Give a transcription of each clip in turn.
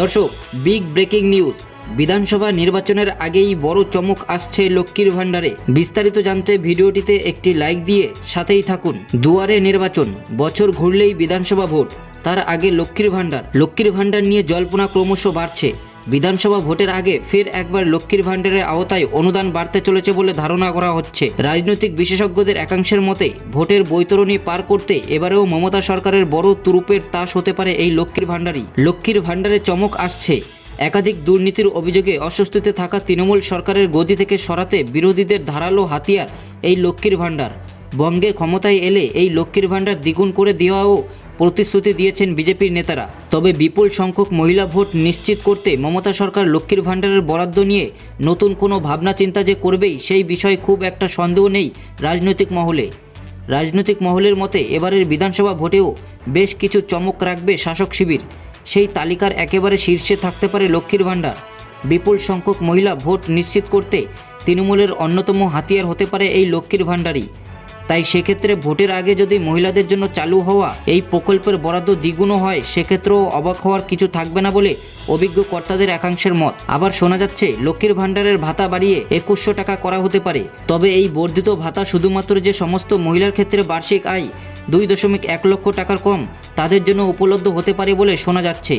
দর্শক big breaking news বিধানসভা নির্বাচনের আগেই বড় চমক আসছে লক্ষ্মীর ভাণ্ডারে। বিস্তারিত জানতে ভিডিওটিতে একটি লাইক দিয়ে সাথেই থাকুন। দুয়ারে নির্বাচন, বছর ঘুরলেই বিধানসভা ভোট, তার আগে লক্ষ্মীর ভাণ্ডার। লক্ষ্মীর ভাণ্ডার নিয়ে জল্পনা ক্রমশ বাড়ছে। বিধানসভা ভোটের আগে ফের একবার লক্ষ্মীর ভাণ্ডারের আওতায় অনুদান বাড়তে চলেছে বলে ধারণা করা হচ্ছে। রাজনৈতিক বিশেষজ্ঞদের একাংশের মতে, ভোটের বৈতরণী পার করতে এবারেও মমতা সরকারের বড় তুরুপের তাস হতে পারে এই লক্ষ্মীর ভাণ্ডারই। লক্ষ্মীর ভাণ্ডারে চমক আসছে। একাধিক দুর্নীতির অভিযোগে অস্বস্তিতে থাকা তৃণমূল সরকারের গদি থেকে সরাতে বিরোধীদের ধারালো হাতিয়ার এই লক্ষ্মীর ভাণ্ডার। বঙ্গে ক্ষমতায় এলে এই লক্ষ্মীর ভাণ্ডার দ্বিগুণ করে দেওয়াও প্রতিশ্রুতি দিয়েছেন বিজেপির নেতারা। তবে বিপুল সংখ্যক মহিলা ভোট নিশ্চিত করতে মমতা সরকার লক্ষ্মীর ভাণ্ডারের বরাদ্দ নিয়ে নতুন কোনো ভাবনা চিন্তা যে করবেই সেই বিষয়ে খুব একটা সন্দেহ নেই রাজনৈতিক মহলে। রাজনৈতিক মহলের মতে এবারের বিধানসভা ভোটেও বেশ কিছু চমক রাখবে শাসক শিবির। সেই তালিকার একেবারে শীর্ষে থাকতে পারে লক্ষ্মীর ভাণ্ডার। বিপুল সংখ্যক মহিলা ভোট নিশ্চিত করতে তৃণমূলের অন্যতম হাতিয়ার হতে পারে এই লক্ষ্মীর ভাণ্ডারই। তাই সেক্ষেত্রে ভোটের আগে যদি মহিলাদের জন্য চালু হওয়া এই প্রকল্পের বরাদ্দ দ্বিগুণও হয়, সেক্ষেত্রেও অবাক হওয়ার কিছু থাকবে না বলে অভিজ্ঞ কর্তাদের একাংশের মত। আবার শোনা যাচ্ছে, লক্ষ্মীর ভাণ্ডারের ভাতা বাড়িয়ে একুশশো টাকা করা হতে পারে। তবে এই বর্ধিত ভাতা শুধুমাত্র যে সমস্ত মহিলার ক্ষেত্রে বার্ষিক আয় দুই দশমিক এক লক্ষ টাকার কম, তাদের জন্য উপলব্ধ হতে পারে বলে শোনা যাচ্ছে।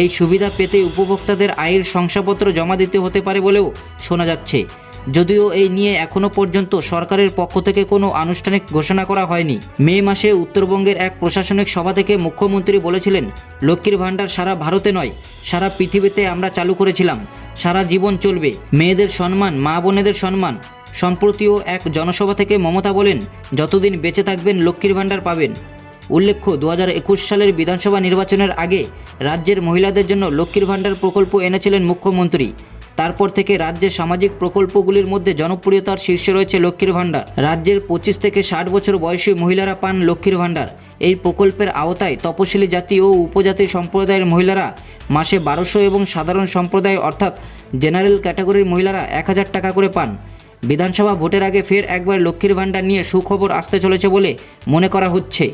এই সুবিধা পেতে উপভোক্তাদের আয়ের শংসাপত্র জমা দিতে হতে পারে বলেও শোনা যাচ্ছে। যদিও এই নিয়ে এখনও পর্যন্ত সরকারের পক্ষ থেকে কোনো আনুষ্ঠানিক ঘোষণা করা হয়নি। মে মাসে উত্তরবঙ্গের এক প্রশাসনিক সভা থেকে মুখ্যমন্ত্রী বলেছিলেন, লক্ষ্মীর ভাণ্ডার সারা ভারতে নয়, সারা পৃথিবীতে আমরা চালু করেছিলাম। সারা জীবন চলবে। মেয়েদের সম্মান, মা বোনেদের সম্মান। সম্প্রতিও এক জনসভা থেকে মমতা বলেন, যতদিন বেঁচে থাকবেন, লক্ষ্মীর ভাণ্ডার পাবেন। উল্লেখ্য দু হাজার একুশ সালের বিধানসভা নির্বাচনের আগে রাজ্যের মহিলাদের জন্য লক্ষ্মীর ভাণ্ডার প্রকল্প এনেছিলেন মুখ্যমন্ত্রী। তারপর থেকে রাজ্যের সামাজিক প্রকল্পগুলির মধ্যে জনপ্রিয়তার শীর্ষে রয়েছে লক্ষ্মীর ভাণ্ডার। রাজ্যের পঁচিশ থেকে ষাট বছর বয়সী মহিলারা পান লক্ষ্মীর ভাণ্ডার। এই প্রকল্পের আওতায় তপশিলি জাতি ও উপজাতি সম্প্রদায়ের মহিলারা মাসে বারোশো এবং সাধারণ সম্প্রদায় অর্থাৎ জেনারেল ক্যাটাগরির মহিলারা এক হাজার টাকা করে পান। বিধানসভা ভোটের আগে ফের একবার লক্ষ্মীর ভাণ্ডার নিয়ে সুখবর আসতে চলেছে বলে মনে করা হচ্ছে।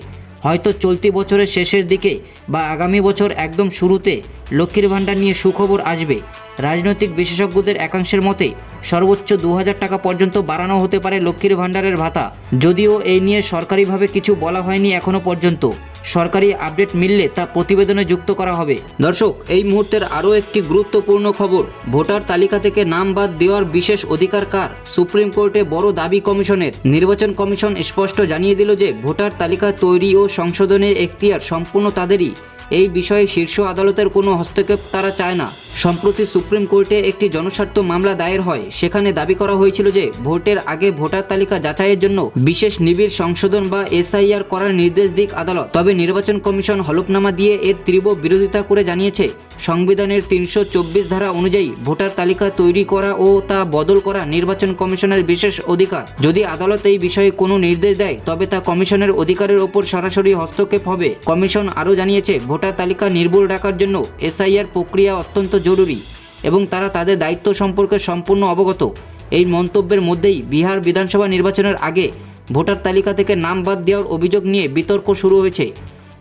হয়তো চলতি বছরের শেষের দিকে বা আগামী বছর একদম শুরুতে লক্ষ্মীর ভাণ্ডার নিয়ে সুখবর আসবে। রাজনৈতিক বিশেষজ্ঞদের একাংশের মতে, সর্বোচ্চ দু হাজার টাকা পর্যন্ত বাড়ানো হতে পারে লক্ষ্মীর ভাণ্ডারের ভাতা। যদিও এই নিয়ে সরকারিভাবে কিছু বলা হয়নি এখনও পর্যন্ত। সরকারি আপডেট মিললে তা প্রতিবেদনে যুক্ত করা হবে। দর্শক, এই মুহূর্তের আরও একটি গুরুত্বপূর্ণ খবর। ভোটার তালিকা থেকে নাম বাদ দেওয়ার বিশেষ অধিকার কার? সুপ্রিম কোর্টে বড় দাবি কমিশনের। নির্বাচন কমিশন স্পষ্ট জানিয়ে দিল যে, ভোটার তালিকা তৈরি ও সংশোধনের এখতিয়ার সম্পূর্ণ তাদেরই। এই বিষয়ে শীর্ষ আদালতের কোনো হস্তক্ষেপ তারা চায় না। সম্প্রতি সুপ্রিম কোর্টে একটি জনস্বার্থ মামলা দায়ের হয়। সেখানে দাবি করা হয়েছিল যে, ভোটের আগে ভোটার তালিকা যাচাইয়ের জন্য বিশেষ নিবিড় সংশোধন বা এসআইআর করার নির্দেশ দিক আদালত। তবে নির্বাচন কমিশন হলফনামা দিয়ে এর তীব্র বিরোধিতা করে জানিয়েছে। সংবিধানের তিনশো চব্বিশ ধারা অনুযায়ী ভোটার তালিকা তৈরি করা ও তা বদল করা নির্বাচন কমিশনের বিশেষ অধিকার। যদি আদালত এই বিষয়ে কোনো নির্দেশ দেয়, তবে তা কমিশনের অধিকারের ওপর সরাসরি হস্তক্ষেপ হবে। কমিশন আরও জানিয়েছে, ভোটার তালিকা নির্ভুল রাখার জন্য এসআইআর প্রক্রিয়া অত্যন্ত জরুরি এবং তারা তাদের দায়িত্ব সম্পর্কে সম্পূর্ণ অবগত। এই মন্তব্যের মধ্যেই বিহার বিধানসভা নির্বাচনের আগে ভোটার তালিকা থেকে নাম বাদ দেওয়ার অভিযোগ নিয়ে বিতর্ক শুরু হয়েছে।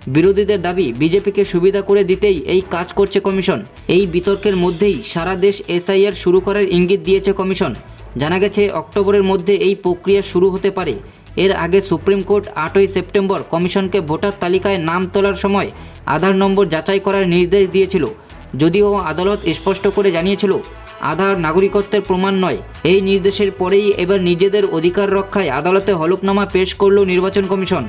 বিরোধীদের দাবি বিজেপিকে সুবিধা করে দিতেই এই কাজ করছে কমিশন। এই বিতর্কের মধ্যেই সারা দেশ এসআইআর শুরু করার ইঙ্গিত দিয়েছে কমিশন। জানা গেছে, অক্টোবরের মধ্যে এই প্রক্রিয়া শুরু হতে পারে। এর আগে সুপ্রিম কোর্ট আটই সেপ্টেম্বর কমিশনকে ভোটার তালিকায় নাম তোলার সময় আধার নম্বর যাচাই করার নির্দেশ দিয়েছিল। যদিও আদালত স্পষ্ট করে জানিয়েছিল, আধার নাগরিকত্বের প্রমাণ নয়। এই নির্দেশের পরেই এবার নিজেদের অধিকার রক্ষায় আদালতে হলফনামা পেশ করল নির্বাচন কমিশন।